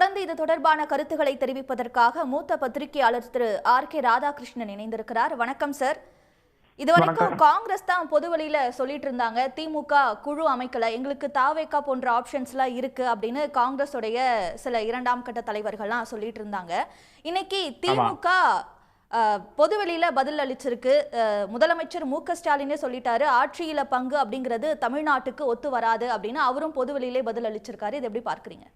தொடர்ந்து இது தொடர்பான கருத்துக்களை தெரிவிப்பதற்காக மூத்த பத்திரிகையாளர் திரு ஆர் கே ராதாகிருஷ்ணன் இணைந்திருக்கிறார். வணக்கம் சார். இதுவரைக்கும் காங்கிரஸ் தான் பொதுவெளியில சொல்லிட்டு இருந்தாங்க. திமுக குழு அமைக்கல. எங்களுக்கு தாவேக்கா போன்ற ஆப்ஷன்ஸ்லாம் இருக்கு அப்படின்னு காங்கிரஸுடைய சில இரண்டாம் கட்ட தலைவர்கள்லாம் சொல்லிட்டு இருந்தாங்க. இன்னைக்கு திமுக பொதுவெளியில பதில் அளிச்சிருக்கு. முதலமைச்சர் மு க ஸ்டாலினே சொல்லிட்டாரு. ஆட்சியில பங்கு அப்படிங்கிறது தமிழ்நாட்டுக்கு ஒத்து வராது அப்படின்னு அவரும் பொதுவெளியிலே பதில் அளிச்சிருக்காரு. இது எப்படி பார்க்கறீங்க?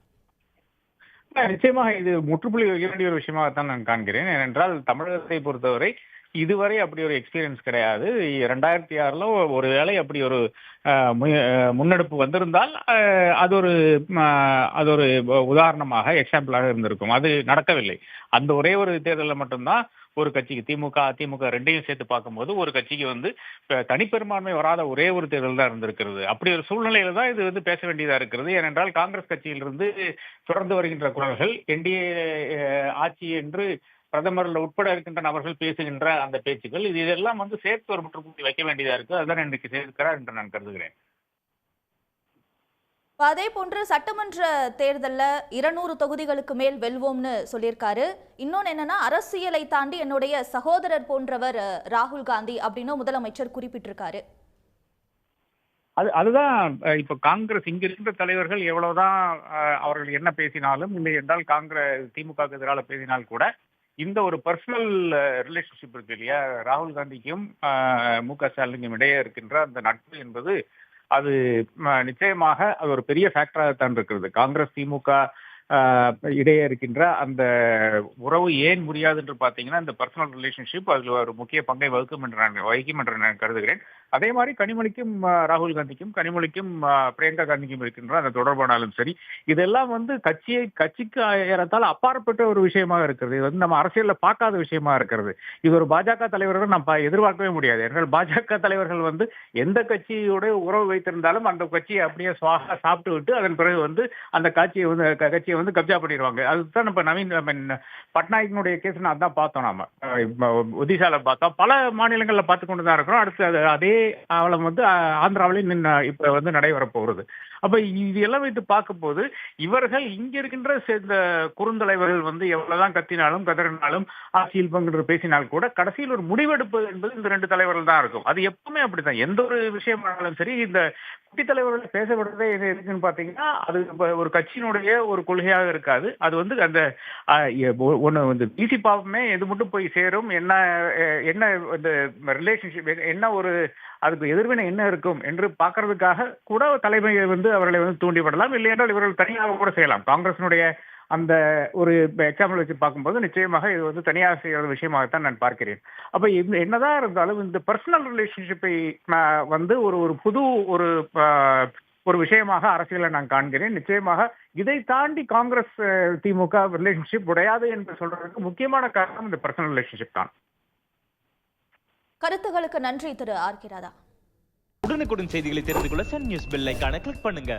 நிச்சயமாக இது முற்றுப்புள்ளி வைக்க வேண்டிய ஒரு விஷயமாகத்தான் நான் காண்கிறேன். ஏனென்றால் தமிழகத்தை பொறுத்தவரை இதுவரை அப்படி ஒரு எக்ஸ்பீரியன்ஸ் கிடையாது. ரெண்டாயிரத்தி ஆறுல ஒரு வேளை அப்படி ஒரு முன்னெடுப்பு வந்திருந்தால் அது ஒரு அது ஒரு உதாரணமாக எக்ஸாம்பிளாக இருந்திருக்கும். அது நடக்கவில்லை. அந்த ஒரே ஒரு தேர்தலில் மட்டும்தான் ஒரு கட்சிக்கு திமுக அதிமுக ரெண்டையும் சேர்த்து பார்க்கும்போது ஒரு கட்சிக்கு வந்து தனிப்பெரும்பான்மை வராத ஒரே ஒரு தேர்தல் தான் இருந்திருக்கிறது. அப்படி ஒரு சூழ்நிலையில தான் இது வந்து பேச வேண்டியதா இருக்கிறது. ஏனென்றால் காங்கிரஸ் கட்சியிலிருந்து தொடர்ந்து வருகின்ற குரல்கள் என்டிஏ ஆட்சி என்று பிரதமர்ல உட்பட இருக்கின்ற நபர்கள் பேசுகின்ற அந்த பேச்சுக்கள் இது இதெல்லாம் வந்து சேர்த்து ஒரு முற்றுப்புள்ளி வைக்க வேண்டியதா இருக்கு. அதுதான் இன்னைக்கு சேர்க்கிறார் என்று நான் கருதுகிறேன். அதே போன்று சட்டமன்ற தேர்தல்ல இருநூறு தொகுதிகளுக்கு மேல் வெல்வோம்னு சொல்லியிருக்காரு. இன்னொன்னு என்னன்னா அரசியலை தாண்டி என்னுடைய சகோதரர் போன்றவர் ராகுல் காந்தி அப்படின்னு முதலமைச்சர் குறிப்பிட்டிருக்காரு. அது அதுதான் இப்ப காங்கிரஸ் இங்க இருக்கின்ற தலைவர்கள் எவ்வளவுதான் அவர்கள் என்ன பேசினாலும் இல்லை என்றால் காங்கிரஸ் திமுக எதிராக பேசினால் கூட இந்த ஒரு பர்சனல் ரிலேஷன்ஷிப் இருக்கு இல்லையா? ராகுல் காந்திக்கும் மு க ஸ்டாலினுக்கும் இடையே இருக்கின்ற அந்த நட்பு என்பது அது நிச்சயமாக அது ஒரு பெரிய ஃபேக்டராகத்தான் இருக்கிறது. காங்கிரஸ் திமுக இடையே இருக்கின்ற அந்த உறவு ஏன் முடியாது என்று பார்த்தீங்கன்னா இந்த பர்சனல் ரிலேஷன்ஷிப் அதில் ஒரு முக்கிய பங்கை வகுக்கும் என்று நான் வகிக்கும் என்று நான் கருதுகிறேன். அதே மாதிரி கனிமொழிக்கும் ராகுல் காந்திக்கும் கனிமொழிக்கும் பிரியங்கா காந்திக்கும் இருக்கின்ற அந்த தொடர்பானாலும் சரி இதெல்லாம் வந்து கட்சியை கட்சிக்கு ஏறத்தால் அப்பாற்பட்ட ஒரு விஷயமாக இருக்கிறது. இது வந்து நம்ம அரசியலில் பார்க்காத விஷயமா இருக்கிறது. இது ஒரு பாஜக தலைவர்கள் நம்ம எதிர்பார்க்கவே முடியாது. என்றால் பாஜக தலைவர்கள் வந்து எந்த கட்சியோட உறவு வைத்திருந்தாலும் அந்த கட்சியை அப்படியே சுவாக சாப்பிட்டு விட்டு அதன் பிறகு வந்து அந்த கட்சியை வந்து க- கட்சியை வந்து கப்ஜா பண்ணிடுவாங்க. அதுதான் நம்ம நவீன் பட்நாயக்கினுடைய கேஸ் நான் அதான் பார்த்தோம் நாம. அஹ் ஒடிசால பார்த்தோம். பல மாநிலங்களில் பார்த்து கொண்டு தான் இருக்கிறோம். அடுத்து அதே அதே வந்து ஆந்திராவிலே இப்ப வந்து நடைபெற போகிறது அப்ப இது எல்லாம் வைத்து பார்க்கும்போது இவர்கள் இங்க இருக்கின்ற சே- இந்த குறுந்தலைவர்கள் வந்து எவ்வளவுதான் கத்தினாலும் கதறினாலும் ஆட்சியில் பங்கு பேசினால் கூட கடைசியில் ஒரு முடிவெடுப்பது என்பது இந்த ரெண்டு தலைவர்கள் தான் இருக்கும். அது எப்பவுமே அப்படித்தான். எந்த ஒரு விஷயமானாலும் சரி இந்த குட்டி தலைவர்கள் பேச விடுறதே எது எதுக்குன்னு பாத்தீங்கன்னா அது ஒரு கட்சியினுடைய ஒரு கொள்கையாக இருக்காது. அது வந்து அந்த ஒண்ணு வந்து பிசி பாவமே எது மட்டும் போய் சேரும் என்ன என்ன இந்த ரிலேஷன்ஷிப் என்ன ஒரு அதுக்கு எதிர்வினை என்ன இருக்கும் என்று பார்க்கறதுக்காக கூட தலைமையை வந்து அவர்களை வந்து தூண்டிவிடலாம். இல்லை என்றால் இவர்கள் தனியாக கூட செய்யலாம். காங்கிரசினுடைய அந்த ஒரு எக்ஸாம்பிள் வச்சு பார்க்கும்போது நிச்சயமாக இது வந்து தனியாக செய்கிற விஷயமாகத்தான் நான் பார்க்கிறேன். அப்ப என்னதான் இருந்தாலும் இந்த பர்சனல் ரிலேஷன்ஷிப்பை வந்து ஒரு ஒரு புது ஒரு ஒரு விஷயமாக அரசியலை நான் காண்கிறேன். நிச்சயமாக இதை தாண்டி காங்கிரஸ் திமுக ரிலேஷன்ஷிப் உடையாது என்று சொல்றதுக்கு முக்கியமான காரணம் இந்த பர்சனல் ரிலேஷன்ஷிப் தான். கருத்துகளுக்கு நன்றி திரு ஆர் கே ராதா. உடனுக்குடன் செய்திகளை தெரிந்து கொள்ள சன் நியூஸ் பெல் ஐகானை கிளிக் பண்ணுங்க.